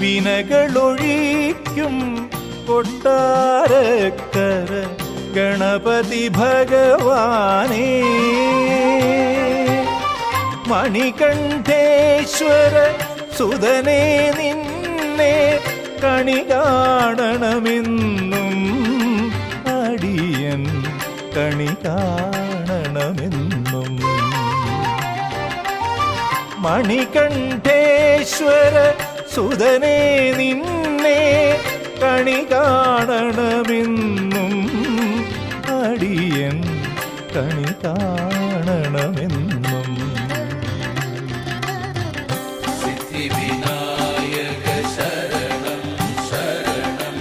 വിനകളൊഴിക്കും കൊട്ടാരക്കര ഗണപതി ഭഗവാനേ. മണികണ്ഠേശ്വര സുതനേ നിന്നെ കണി കാണണമെന്നും അടിയൻ കണി കാണണമെന്നും. മണികണ്ഠേശ്വര സുതനേ നിന്നെ കണി കാണണമെന്നും അടിയൻ കണി കാണണമെന്നും. സിദ്ധിവിനായക ശരണം ശരണം.